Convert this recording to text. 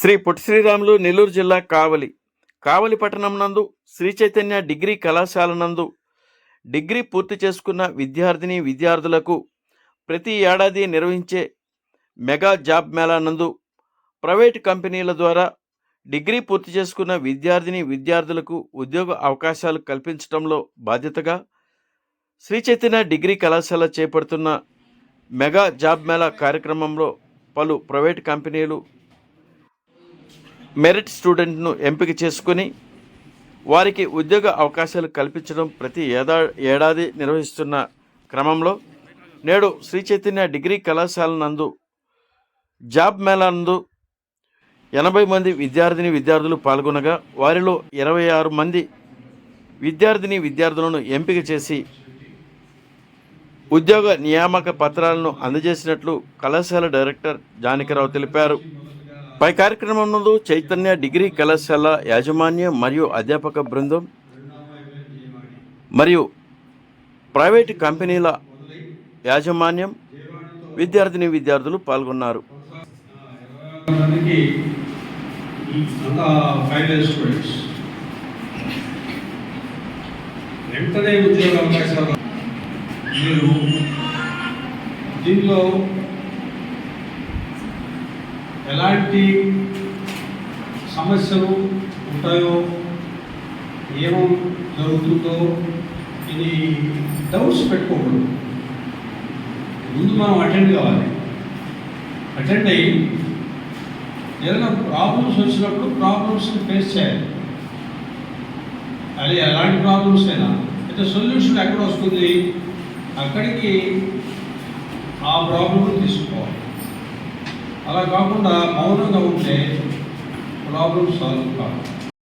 శ్రీ పొట్టి శ్రీరాములు నెల్లూరు జిల్లా కావలి. కావలి పట్టణం నందు శ్రీ చైతన్య డిగ్రీ కళాశాల నందు డిగ్రీ పూర్తి చేసుకున్న విద్యార్థిని విద్యార్థులకు ప్రతి ఏడాది నిర్వహించే మెగా జాబ్ మేళా నందు ప్రైవేట్ కంపెనీల ద్వారా డిగ్రీ పూర్తి చేసుకున్న విద్యార్థిని విద్యార్థులకు ఉద్యోగ అవకాశాలు కల్పించడంలో బాధ్యతగా శ్రీ చైతన్య డిగ్రీ కళాశాల చేపడుతున్న మెగా జాబ్ మేళా కార్యక్రమంలో పలు ప్రైవేట్ కంపెనీలు మెరిట్ స్టూడెంట్ను ఎంపిక చేసుకుని వారికి ఉద్యోగ అవకాశాలు కల్పించడం ప్రతి ఏదా ఏడాది నిర్వహిస్తున్న క్రమంలో నేడు శ్రీ చైతన్య డిగ్రీ కళాశాల నందు జాబ్ మేళా నందు ఎనభై మంది విద్యార్థిని విద్యార్థులు పాల్గొనగా వారిలో ఇరవై ఆరు మంది విద్యార్థిని విద్యార్థులను ఎంపిక చేసి ఉద్యోగ నియామక పత్రాలను అందజేసినట్లు కళాశాల డైరెక్టర్ జానకిరావు తెలిపారు. పై కార్యక్రమం నందు చైతన్య డిగ్రీ కళాశాల యాజమాన్యం మరియు అధ్యాపక బృందం మరియు ప్రైవేటు కంపెనీల యాజమాన్యం విద్యార్థిని విద్యార్థులు పాల్గొన్నారు. వెంటనే ఉద్యోగ అవకాశాలు మీరు ఎలాంటి సమస్యలు ఉంటాయో ఏమో జరుగుతుందో ఇది డౌట్స్ పెట్టుకోకూడదు. ముందు మనం అటెండ్ కావాలి. అటెండ్ అయ్యి ఏదైనా ప్రాబ్లమ్స్ వచ్చినప్పుడు ప్రాబ్లమ్స్ని ఫేస్ చేయాలి. అది ఎలాంటి ప్రాబ్లమ్స్ అయినా. అయితే సొల్యూషన్ ఎక్కడ వస్తుంది? అక్కడికి ఆ ప్రాబ్లమ్ తీసుకోవాలి. అలా కాకుండా మౌనంగా ఉంటే ప్రాబ్లమ్ సాల్వ్ కాదు